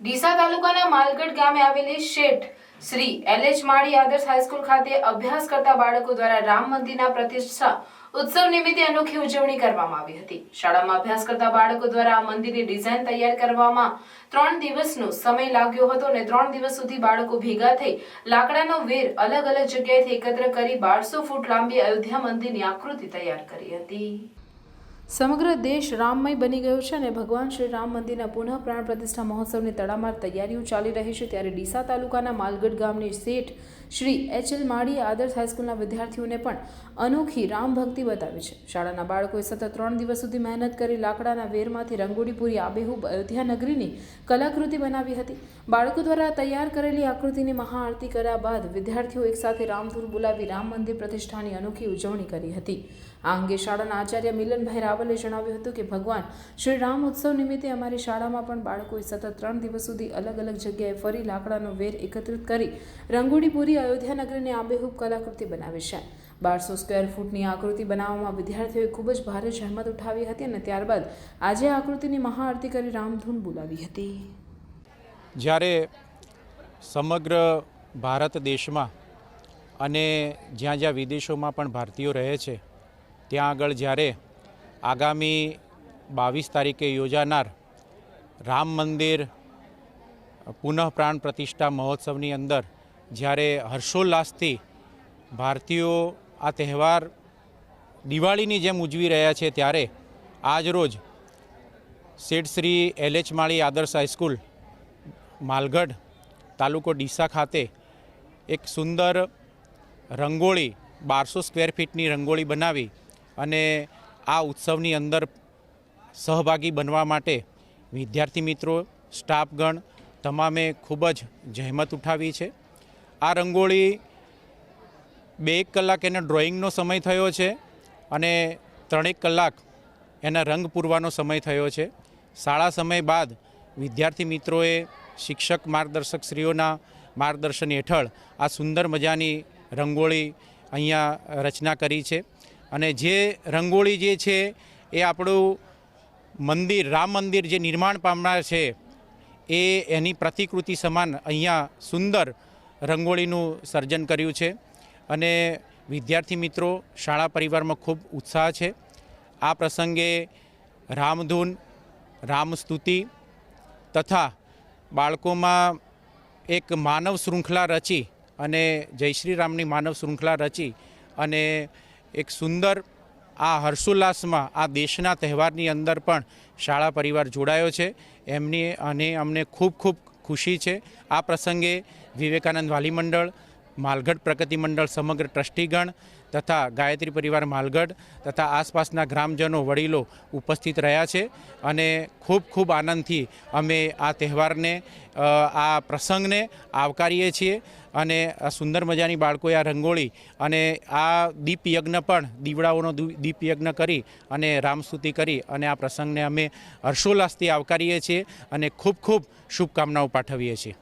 ડીસા તાલુકાના માલગઢ ગામે આવેલી શેઠ શ્રી એલ એચ માળી આદર્શ હાઈસ્કૂલ ખાતે અભ્યાસ કરતા બાળકો દ્વારા રામ મંદિરના પ્રતિષ્ઠા ઉત્સવ નિમિત્તે અનોખી ઉજવણી કરવામાં આવી હતી. શાળામાં અભ્યાસ કરતા બાળકો દ્વારા આ મંદિરની ડિઝાઇન તૈયાર કરવામાં ત્રણ દિવસનો સમય લાગ્યો હતો અને ત્રણ દિવસ સુધી બાળકો ભેગા થઈ લાકડાનો વેર અલગ અલગ જગ્યાએથી એકત્ર કરી બારસો ફૂટ લાંબી અયોધ્યા મંદિરની આકૃતિ તૈયાર કરી હતી. સમગ્ર દેશ રામમય બની ગયો છે અને ભગવાન શ્રી રામ મંદિરના પુનઃ પ્રાણ પ્રતિષ્ઠા મહોત્સવની તડામાર તૈયારીઓ ચાલી રહી છે. ત્યારે ડીસા તાલુકાના માલગઢ ગામની શેઠ શ્રી એચ એલ માળી આદર્શ હાઈસ્કૂલના વિદ્યાર્થીઓને પણ અનોખી રામ ભક્તિ બતાવી છે. શાળાના બાળકોએ સતત ત્રણ દિવસ સુધી મહેનત કરી લાકડાના વેરમાંથી રંગોળી પૂરી આબેહૂબ અયોધ્યા નગરીની કલાકૃતિ બનાવી હતી. બાળકો દ્વારા તૈયાર કરેલી આકૃતિની મહાઆરતી કર્યા બાદ વિદ્યાર્થીઓ એકસાથે રામધૂન બોલાવી રામ મંદિર પ્રતિષ્ઠાની અનોખી ઉજવણી કરી હતી. આ અંગે શાળાના આચાર્ય મિલનભાઈ રાવલે જણાવ્યું હતું કે ભગવાન શ્રી રામ ઉત્સવ નિમિત્તે અમારી શાળામાં પણ બાળકોએ સતત ત્રણ દિવસ સુધી અલગ અલગ જગ્યાએ ફરી લાકડાનો વેર એકત્રિત કરી રંગોળી પૂરી અયોધ્યા નગરીને આબેહૂબ કલાકૃતિ બનાવી છે. બારસો સ્ક્વેર ફૂટની આકૃતિ બનાવવામાં વિદ્યાર્થીઓએ ખૂબ જ ભારે જહેમત ઉઠાવી હતી અને ત્યારબાદ આજે આકૃતિની મહાઆરતી કરી રામધૂન બોલાવી હતી. જ્યારે સમગ્ર ભારત દેશમાં અને જ્યાં જ્યાં વિદેશોમાં પણ ભારતીયો રહે છે, ત્યાં આગળ જ્યારે આગામી બાવીસ તારીખે યોજાનાર રામ મંદિર પુનઃ પ્રાણ પ્રતિષ્ઠા મહોત્સવની અંદર જ્યારે હર્ષોલ્લાસથી ભારતીયો આ તહેવાર દિવાળીની જેમ ઉજવી રહ્યા છે ત્યારે આજ રોજ શેઠ શ્રી એલ એચ માળી આદર્શ હાઈસ્કૂલ માલગઢ તાલુકો ડીસા ખાતે એક સુંદર રંગોળી, બારસો સ્ક્વેર ફીટની રંગોળી બનાવી અને આ ઉત્સવની અંદર સહભાગી બનવા માટે વિદ્યાર્થી મિત્રો, સ્ટાફગણ તમામે ખૂબ જ જહેમત ઉઠાવી છે. આ રંગોળી બે એક કલાક એને ડ્રોઈંગનો સમય થયો છે અને ત્રણેક કલાક એના રંગ પૂરવાનો સમય થયો છે. શાળા સમય બાદ વિદ્યાર્થી મિત્રોએ શિક્ષક માર્ગદર્શકશ્રીઓના માર્ગદર્શન હેઠળ આ સુંદર મજાની રંગોળી અહીંયા રચના કરી છે. અને જે રંગોળી જે છે, એ આપણું મંદિર, રામ મંદિર જે નિર્માણ પામનાર છે, એ એની પ્રતિકૃતિ સમાન અહીંયા સુંદર રંગોળીનું સર્જન કર્યું છે. અને વિદ્યાર્થી મિત્રો, શાળા પરિવારમાં ખૂબ ઉત્સાહ છે. આ પ્રસંગે રામધૂન, રામસ્તુતિ તથા બાળકોમાં એક માનવ શૃંખલા રચી અને જય શ્રી રામની માનવ શૃંખલા રચી અને એક સુંદર આ હર્ષોલ્લાસમાં આ દેશના તહેવારની અંદર પણ શાળા પરિવાર જોડાયો છે. એમની અને અમને ખૂબ ખૂબ ખુશી છે. આ પ્રસંગે વિવેકાનંદ વાલી મંડળ, માલગઢ પ્રગતિ મંડળ સમગ્ર ટ્રસ્ટીગણ તથા ગાયત્રી પરિવાર માલગઢ તથા આસપાસના ગ્રામજનો, વડીલો ઉપસ્થિત રહ્યા છે અને ખૂબ ખૂબ આનંદથી અમે આ તહેવારને આ પ્રસંગને આવકારીએ છીએ. અને આ સુંદર મજાની બાળકોએ આ રંગોળી અને આ દીપ યજ્ઞ પણ દીવડાઓનો દુ- દીપ યજ્ઞ કરી અને રામસ્તુતિ કરી અને આ પ્રસંગને અમે હર્ષોલ્લાસથી આવકારીએ છીએ અને ખૂબ ખૂબ શુભકામનાઓ પાઠવીએ છીએ.